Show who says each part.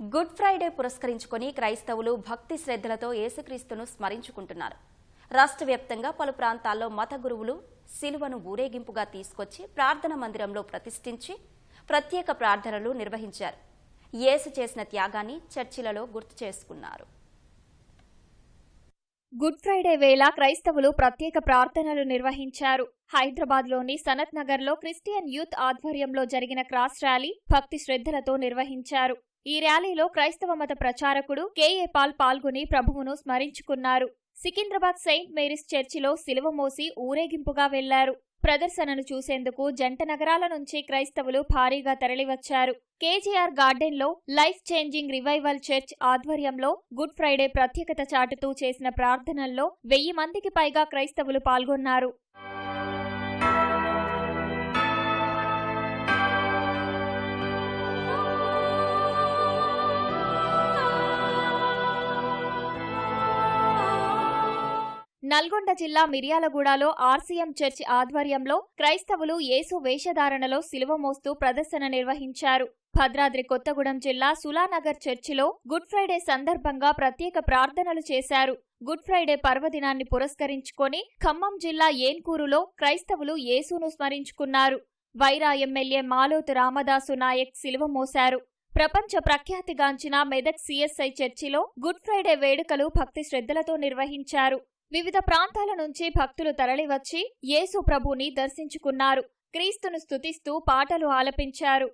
Speaker 1: Good Friday పురస్కరించుకొని క్రైస్తవులు భక్తి శ్రద్ధలతో యేసుక్రీస్తును స్మరించుకుంటున్నారు. రాష్ట్ర వ్యాప్తంగా పలు ప్రాంతాల్లో మత గురువులు శిలువను ఊరేగింపుగా తీసుకొచ్చి ప్రార్థన మందిరంలో ప్రతిష్ఠించి ప్రత్యేక ప్రార్థనలు నిర్వహించారు. యేసు చేసిన త్యాగాన్ని చర్చిలలో గుర్తు చేసుకున్నారు.
Speaker 2: గుడ్ ఫ్రైడే వేళ క్రైస్తవులు ప్రత్యేక ప్రార్థనలు నిర్వహించారు. హైదరాబాద్లోని సనత్ నగర్లో క్రిస్టియన్ యూత్ ఆధ్వర్యంలో జరిగిన క్రాస్ ర్యాలీ భక్తి శ్రద్ధలతో నిర్వహించారు. ఈ ర్యాలీలో క్రైస్తవ మత ప్రచారకుడు కేఏ పాల్ పాల్గొని ప్రభువును స్మరించుకున్నారు. సికింద్రాబాద్ సెయింట్ మేరీస్ చర్చిలో సిలువ మోసి ఊరేగింపుగా వెళ్ళారు. ప్రదర్శనను చూసేందుకు జంట నగరాల నుంచి క్రైస్తవులు భారీగా తరలివచ్చారు. కేజీఆర్ గార్డెన్లో లైఫ్ చేంజింగ్ రివైవల్ చర్చ్ ఆధ్వర్యంలో గుడ్ ఫ్రైడే ప్రత్యేకత చాటుతూ చేసిన ప్రార్థనల్లో వెయ్యి మందికి పైగా క్రైస్తవులు పాల్గొన్నారు. నల్గొండ జిల్లా మిర్యాలగూడలో ఆర్సీఎం చర్చి ఆధ్వర్యంలో క్రైస్తవులు యేసు వేషధారణలో సిలువ మోస్తూ ప్రదర్శన నిర్వహించారు. భద్రాద్రి కొత్తగూడెం జిల్లా సులానగర్ చర్చిలో గుడ్ ఫ్రైడే సందర్భంగా ప్రత్యేక ప్రార్థనలు చేశారు. గుడ్ ఫ్రైడే పర్వదినాన్ని పురస్కరించుకొని ఖమ్మం జిల్లా ఏన్కూరులో క్రైస్తవులు యేసును స్మరించుకున్నారు. వైరా ఎమ్మెల్యే మాలోతు రామదాసు నాయక్ సిలువ మోశారు. ప్రపంచ ప్రఖ్యాతిగాంచిన మెదక్ సిఎస్ఐ చర్చిలో గుడ్ ఫ్రైడే వేడుకలు భక్తి శ్రద్ధలతో నిర్వహించారు. వివిధ ప్రాంతాల నుంచి భక్తులు తరలివచ్చి యేసు ప్రభుని దర్శించుకున్నారు. క్రీస్తును స్తుతిస్తూ పాటలు ఆలపించారు.